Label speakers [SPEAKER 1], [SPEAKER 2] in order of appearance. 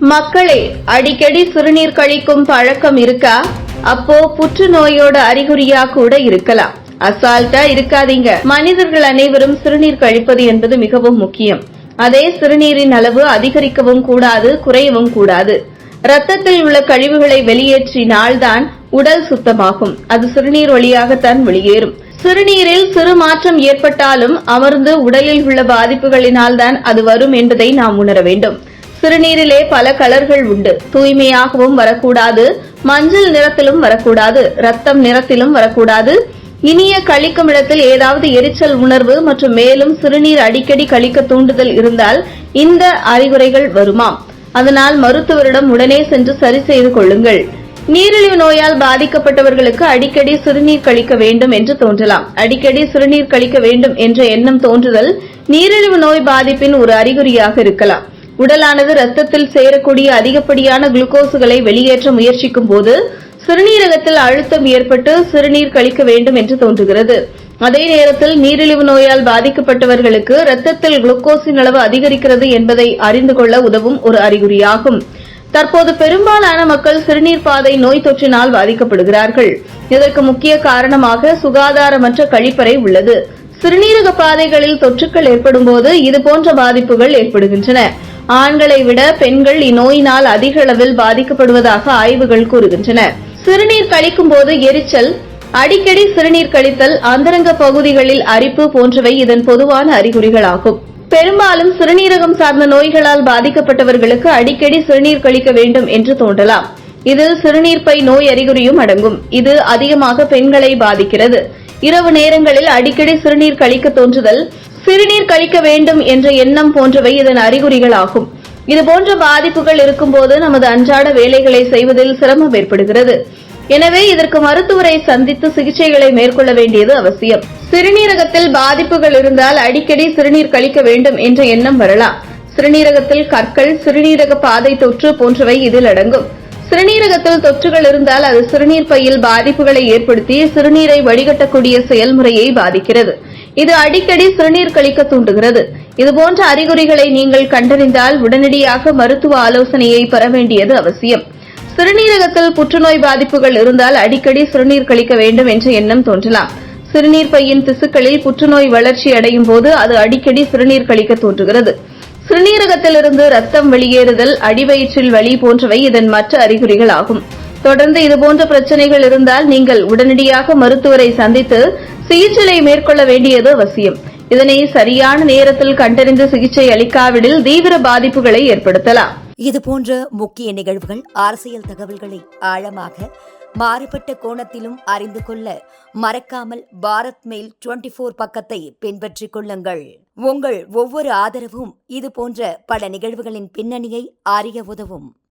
[SPEAKER 1] மக்களே அடிக்கடி சிறுநீர் கழிக்கும் பழக்கம் இருக்கா? அப்போ புற்றுநோயோட அறிகுறியா கூட இருக்கலாம். அசால்ட்டா இருக்காதீங்க. மனிதர்கள் அனைவரும் சிறுநீர் கழிப்பது என்பது மிகவும் முக்கியம். அதே சிறுநீரின் அளவு அதிகரிக்கவும் கூடாது குறையவும் கூடாது. ரத்தத்தில் உள்ள கழிவுகளை வெளியேற்றினால்தான் உடல் சுத்தமாகும். அது சிறுநீர் வழியாகத்தான் வெளியேறும். சிறுநீரில் சிறு மாற்றம் ஏற்பட்டாலும் அமர்ந்து உடலில் உள்ள பாதிப்புகளினால் தான் அது வரும் என்பதை நாம் உணர வேண்டும். சிறுநீரிலே பல கலர்கள் உண்டு. தூய்மையாகவும் வரக்கூடாது. மஞ்சள் நிறத்திலும் வரக்கூடாது. ரத்தம் நிறத்திலும் வரக்கூடாது. இனிய கழிக்கும் இடத்தில் ஏதாவது எரிச்சல் உணர்வு மற்றும் மேலும் சிறுநீர் அடிக்கடி கழிக்க தூண்டுதல் இருந்தால் இந்த அறிகுறிகள் வருமாம் அதனால் மருத்துவரிடம் உடனே சென்று சரி செய்து கொள்ளுங்கள். நீரிழிவு நோயால் பாதிக்கப்பட்டவர்களுக்கு அடிக்கடி சிறுநீர் கழிக்க வேண்டும் என்று தோன்றலாம். அடிக்கடி சிறுநீர் கழிக்க வேண்டும் என்ற எண்ணம் தோன்றுதல் நீரிழிவு நோய் பாதிப்பின் ஒரு அறிகுறியாக இருக்கலாம். உடலானது ரத்தத்தில் சேரக்கூடிய அதிகப்படியான குளுக்கோஸுகளை வெளியேற்ற முயற்சிக்கும் போது சிறுநீரகத்தில் அழுத்தம் ஏற்பட்டு சிறுநீர் கழிக்க வேண்டும் என்று தோன்றுகிறது. அதே நேரத்தில் நீரிழிவு நோயால் பாதிக்கப்பட்டவர்களுக்கு ரத்தத்தில் குளுக்கோஸின் அளவு அதிகரிக்கிறது என்பதை அறிந்து கொள்ள உதவும் ஒரு அறிகுறியாகும். தற்போது பெரும்பாலான மக்கள் சிறுநீர் பாதை நோய் தொற்றினால் பாதிக்கப்படுகிறார்கள். இதற்கு முக்கிய காரணமாக சுகாதாரமற்ற கழிப்பறை உள்ளது. சிறுநீரக பாதைகளில் தொற்றுக்கள் ஏற்படும் போது இதுபோன்ற பாதிப்புகள் ஏற்படுகின்றன. ஆண்களை விட பெண்கள் இந்நோயினால் அதிக அளவில் பாதிக்கப்படுவதாக ஆய்வுகள் கூறுகின்றன. சிறுநீர் கழிக்கும் போது எரிச்சல் அடிக்கடி சிறுநீர் கழித்தல் அந்தரங்க பகுதிகளில் அரிப்பு போன்றவை இதன் பொதுவான அறிகுறிகளாகும். பெரும்பாலும் சிறுநீரகம் சார்ந்த நோய்களால் பாதிக்கப்பட்டவர்களுக்கு அடிக்கடி சிறுநீர் கழிக்க வேண்டும் என்று தோன்றலாம். இதில் சிறுநீர் பை நோய் அறிகுறியும் அடங்கும். இது அதிகமாக பெண்களை பாதிக்கிறது. இரவு நேரங்களில் அடிக்கடி சிறுநீர் கழிக்க தோன்றுதல் சிறுநீர் கழிக்க வேண்டும் என்ற எண்ணம் போன்றவை இதன் அறிகுறிகள் ஆகும் இதுபோன்ற பாதிப்புகள் இருக்கும்போது நமது அன்றாட வேலைகளை செய்வதில் சிரமம் ஏற்படுகிறது. எனவே இதற்கு மருத்துவரை சந்தித்து சிகிச்சைகளை மேற்கொள்ள வேண்டியது அவசியம். சிறுநீரகத்தில் பாதிப்புகள் இருந்தால் அடிக்கடி சிறுநீர் கழிக்க வேண்டும் என்ற எண்ணம் வரலாம். சிறுநீரகத்தில் கற்கள் சிறுநீரக பாதை தொற்று போன்றவை இதில் அடங்கும். சிறுநீரகத்தில் தொற்றுகள் இருந்தால் அது சிறுநீர் பையில் பாதிப்புகளை ஏற்படுத்தி சிறுநீரை வடிகட்டக்கூடிய செயல்முறையை பாதிக்கிறது. இது அடிக்கடி சிறுநீர் கழிக்க தூண்டுகிறது. இதுபோன்ற அறிகுறிகளை நீங்கள் கண்டறிந்தால் உடனடியாக மருத்துவ ஆலோசனையை பெற வேண்டியது அவசியம். சிறுநீரகத்தில் புற்றுநோய் பாதிப்புகள் இருந்தால் அடிக்கடி சிறுநீர் கழிக்க வேண்டும் என்ற எண்ணம் தோன்றலாம். சிறுநீர் பையின் திசுக்களில் புற்றுநோய் வளர்ச்சி அடையும் போது அது அடிக்கடி சிறுநீர் கழிக்க தோன்றுகிறது சிறுநீரகத்திலிருந்து ரத்தம் வெளியேறுதல் அடிவயிற்றில் வலி போன்றவை இதன் மற்ற அறிகுறிகள் ஆகும் தொடர்ந்து இதுபோன்ற பிரச்சனைகள் இருந்தால் நீங்கள் உடனடியாக மருத்துவரை சந்தித்து சிகிச்சையை மேற்கொள்ள வேண்டியது அவசியம். இதனை சரியான நேரத்தில் கண்டறிந்து சிகிச்சை அளிக்காவிடில் தீவிர பாதிப்புகளை ஏற்படுத்தலாம்.
[SPEAKER 2] இது போன்ற முக்கிய நிகழ்வுகள் அரசியல் தகவல்களை ஆழமாக மாறுபட்ட கோணத்திலும் அறிந்து கொள்ள மறக்காமல் பாரத் மெயில் டுவெண்டி போர் பக்கத்தை பின்பற்றிக் கொள்ளுங்கள். உங்கள் ஒவ்வொரு ஆதரவும் இது போன்ற பல நிகழ்வுகளின் பின்னணியை அறிய உதவும்.